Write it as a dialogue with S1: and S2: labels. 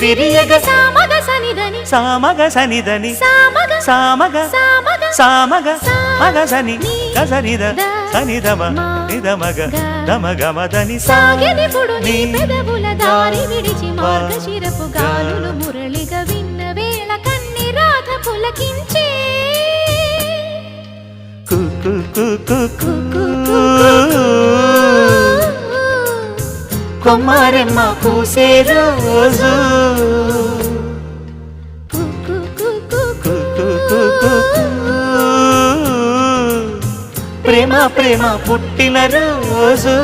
S1: విరియగ
S2: సామగ సనిదని
S1: సామగ సనిదని
S2: సామగ
S1: సామగ
S2: సామగ
S1: మగ సని గసనిద సనిదమ నిదమగ దమగమదని.
S2: సాగెనిపుడు నీ పెదవుల దారి విడిచి మార్గశిరపు గాలులు మురళిగా విన్న వేళ కన్ని రాధ పులకించే.
S1: కు కు కొమ్మరెమ్మ పూసే రోజు. ప్రేమ ప్రేమ పుట్టిన రోజు.